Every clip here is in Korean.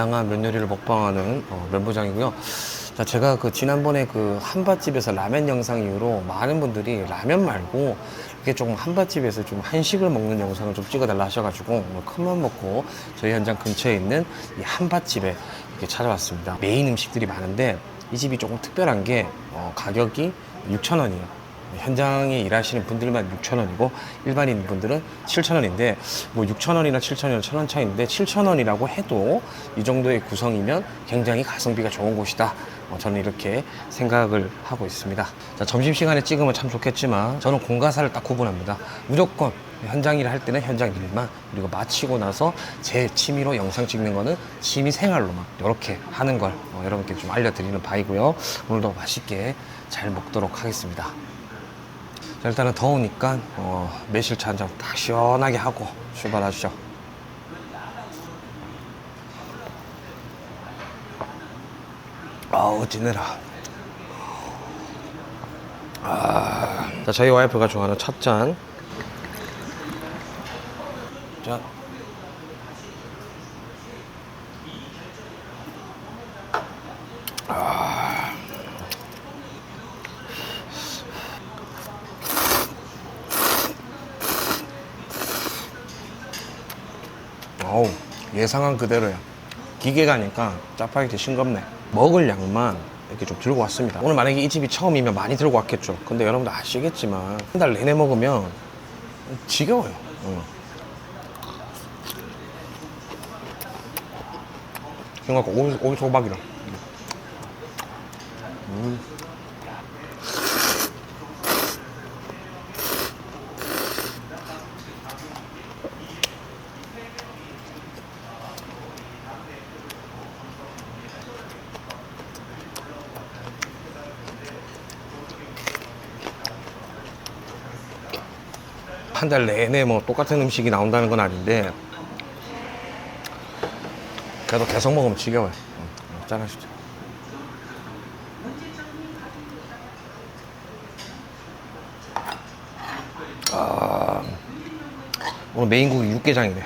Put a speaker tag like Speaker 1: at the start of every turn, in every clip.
Speaker 1: 다양한 면 요리를 먹방하는 어, 면부장이고요. 자, 제가 그 지난번에 그 한밭집에서 라면 영상 이후로 많은 분들이 라면 말고 이렇게 조금 한밭집에서 좀 한식을 먹는 영상을 좀 찍어달라 하셔가지고 큰맘 먹고 저희 현장 근처에 있는 이 한밭집에 이렇게 찾아왔습니다. 메인 음식들이 많은데 이 집이 조금 특별한 게 어, 가격이 6,000원이에요. 현장에 일하시는 분들만 6,000원이고 일반인 분들은 7,000원인데 뭐 6,000원이나 7,000원, 1,000원 차이인데 7,000원이라고 해도 이 정도의 구성이면 굉장히 가성비가 좋은 곳이다. 어, 저는 이렇게 생각을 하고 있습니다. 자, 점심시간에 찍으면 참 좋겠지만 저는 공과사를 딱 구분합니다. 무조건 현장 일을 할 때는 현장 일만 그리고 마치고 나서 제 취미로 영상 찍는 거는 취미 생활로만 이렇게 하는 걸 어, 여러분께 좀 알려드리는 바이고요. 오늘도 맛있게 잘 먹도록 하겠습니다. 자, 일단은 더우니까 어, 매실차 한 잔 딱 시원하게 하고 출발하시죠. 아우 찌내라. 아, 자 저희 와이프가 좋아하는 첫 잔. 자. 어우 예상한 그대로야. 기계가니까 짜파게티 싱겁네. 먹을 양만 이렇게 좀 들고 왔습니다. 오늘 만약에 이 집이 처음이면 많이 들고 왔겠죠. 근데 여러분들 아시겠지만 한 달 내내 먹으면 지겨워요. 응. 생각하고 오기, 오기 소박이라. 음. 한 달 내내 뭐 똑같은 음식이 나온다는 건 아닌데 그래도 계속 먹으면 지겨워요. 응, 짠하시죠. 아, 오늘 메인국이 육개장이네.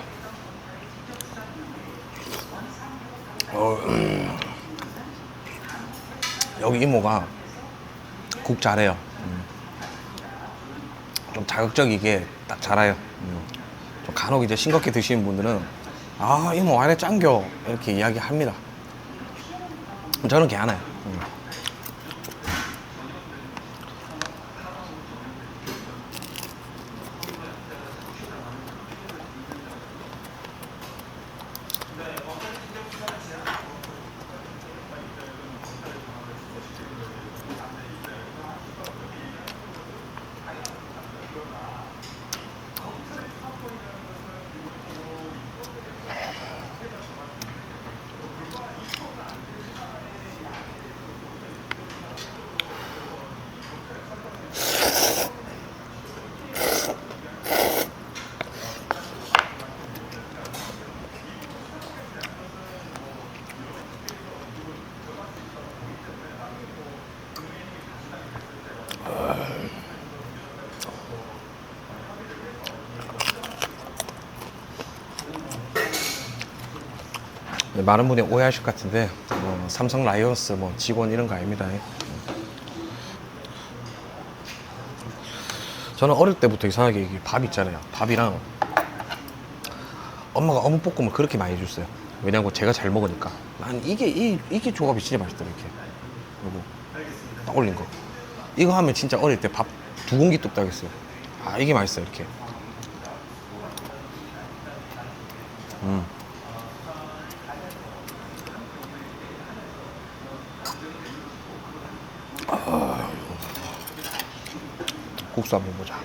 Speaker 1: 어, 음. 여기 이모가 국 잘해요. 좀 자극적이게 딱 잘해요. 음. 좀 간혹 이제 싱겁게 드시는 분들은 아 이모 안에 짱겨 이렇게 이야기합니다. 저는 괜찮아요. 음. 많은 분이 오해하실 것 같은데 뭐 삼성 라이온스 뭐 직원 이런 거 아닙니다. 저는 어릴 때부터 이상하게 밥 있잖아요. 밥이랑 엄마가 어묵 볶음을 그렇게 많이 줬어요. 왜냐고 제가 잘 먹으니까. 난 이게 이, 이게 조합이 진짜 맛있더라 이렇게. 그리고 딱 올린 거. 이거 하면 진짜 어릴 때 밥 두 공기 뚝딱 했어요. 아 이게 맛있어요 이렇게. 음. 국수 한번 보자.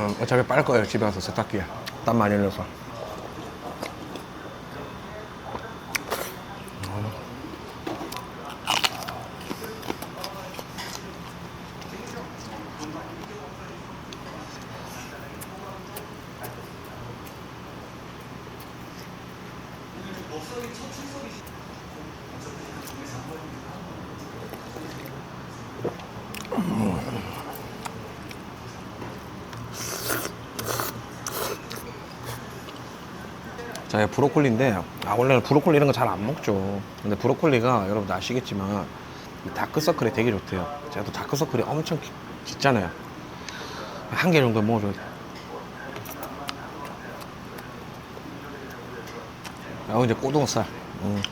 Speaker 1: 어, 어차피 빨 거예요. 집에 가서 세탁기에. 땀 많이 흘려서 자, 이거 브로콜리인데, 아, 원래는 브로콜리 이런 거 잘 안 먹죠. 근데 브로콜리가 여러분들 아시겠지만, 이 다크서클에 되게 좋대요. 제가 또 다크서클이 엄청 기- 짙잖아요. 한 개 정도 먹어줘야 돼. 아, 이제 고등어살. 음.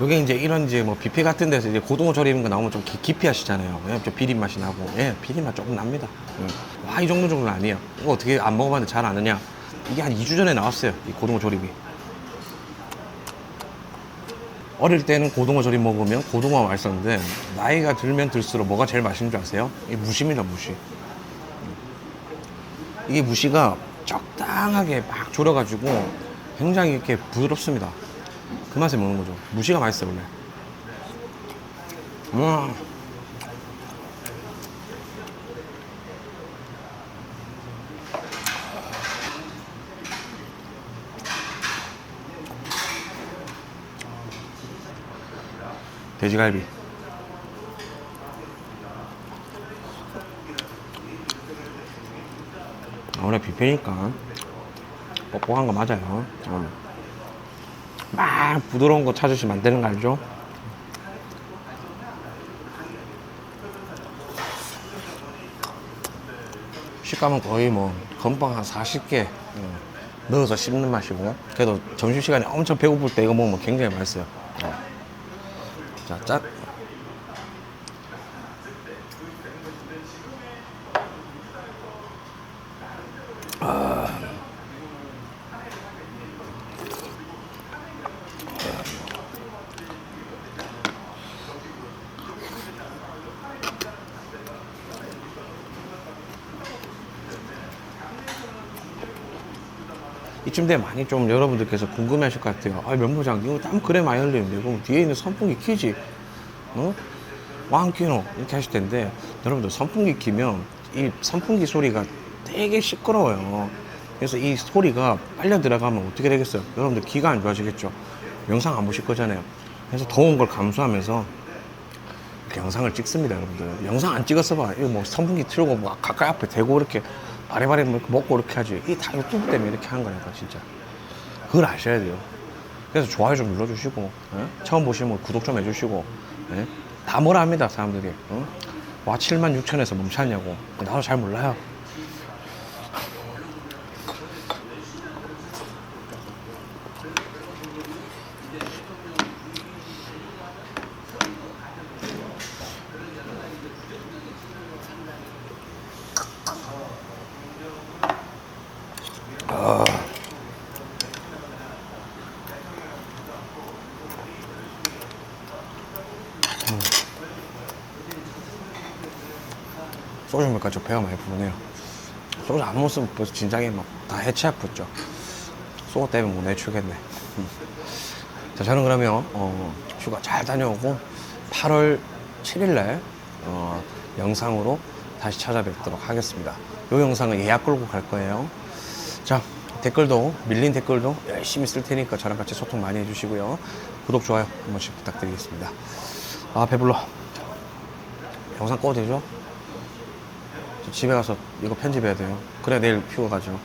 Speaker 1: 요게 이제 이런 이제 뭐 뷔페 같은 데서 이제 고등어 조림인 거 나오면 좀 기- 깊이 하시잖아요. 왜냐면 좀 비린 맛이 나고, 예, 비린 맛 조금 납니다. 음. 와, 이 정도 정도는 아니에요. 이거 어떻게 안 먹어봤는데 잘 아느냐? 이게 한 2주 전에 나왔어요. 이 고등어 조림이. 어릴 때는 고등어 조림 먹으면 고등어가 맛있었는데, 나이가 들면 들수록 뭐가 제일 맛있는 줄 아세요? 이 무심이다, 무시. 이게 무시가 적당하게 막 졸여가지고 굉장히 이렇게 부드럽습니다. 그 맛에 먹는 거죠. 무시가 맛있어요, 원래. 음. 돼지갈비. 아, 원래 뷔페니까 뻑뻑한 거 맞아요. 음. 막 부드러운 거 찾으시면 안 되는 거 알죠? 식감은 거의 뭐 건빵 한 40개 넣어서 씹는 맛이고 그래도 점심시간에 엄청 배고플 때 이거 먹으면 굉장히 맛있어요 어. 자 짠! 이쯤 되면 많이 좀 여러분들께서 궁금해 하실 것 같아요. 아, 면부장, 이거 땀 그래 많이 흘리는데, 그럼 뒤에 있는 선풍기 키지? 어? 왕 키노? 이렇게 하실 텐데, 여러분들 선풍기 키면 이 선풍기 소리가 되게 시끄러워요. 그래서 이 소리가 빨려 들어가면 어떻게 되겠어요? 여러분들 귀가 안 좋아지겠죠? 영상 안 보실 거잖아요. 그래서 더운 걸 감수하면서 영상을 찍습니다, 여러분들. 영상 안 찍었어 봐. 이거 뭐 선풍기 틀고 뭐 가까이 앞에 대고 이렇게 바리바리 뭐 먹고 이렇게 하지. 이게 다 유튜브 때문에 이렇게 하는 거니까, 진짜. 그걸 아셔야 돼요. 그래서 좋아요 좀 눌러주시고, 예? 처음 보시면 구독 좀 해주시고, 예? 다 뭐라 합니다, 사람들이. 어? 와, 7만 6천에서 멈췄냐고. 나도 잘 몰라요. 소주 먹으니까 좀 배가 많이 부르네요. 소주 안 먹었으면 벌써 진작에 막 다 해치 아팠죠. 속어 때문에 못 내추겠네. 음. 자, 저는 그러면 어, 휴가 잘 다녀오고 8월 7일날 어, 영상으로 다시 찾아뵙도록 하겠습니다. 이 영상은 예약 걸고 갈 거예요. 자, 댓글도 밀린 댓글도 열심히 쓸 테니까 저랑 같이 소통 많이 해주시고요. 구독 좋아요 한 번씩 부탁드리겠습니다. 아 배불러. 영상 꺼도 되죠? 저 집에 가서 이거 편집해야 돼요. 그래야 내일 휴가 가죠.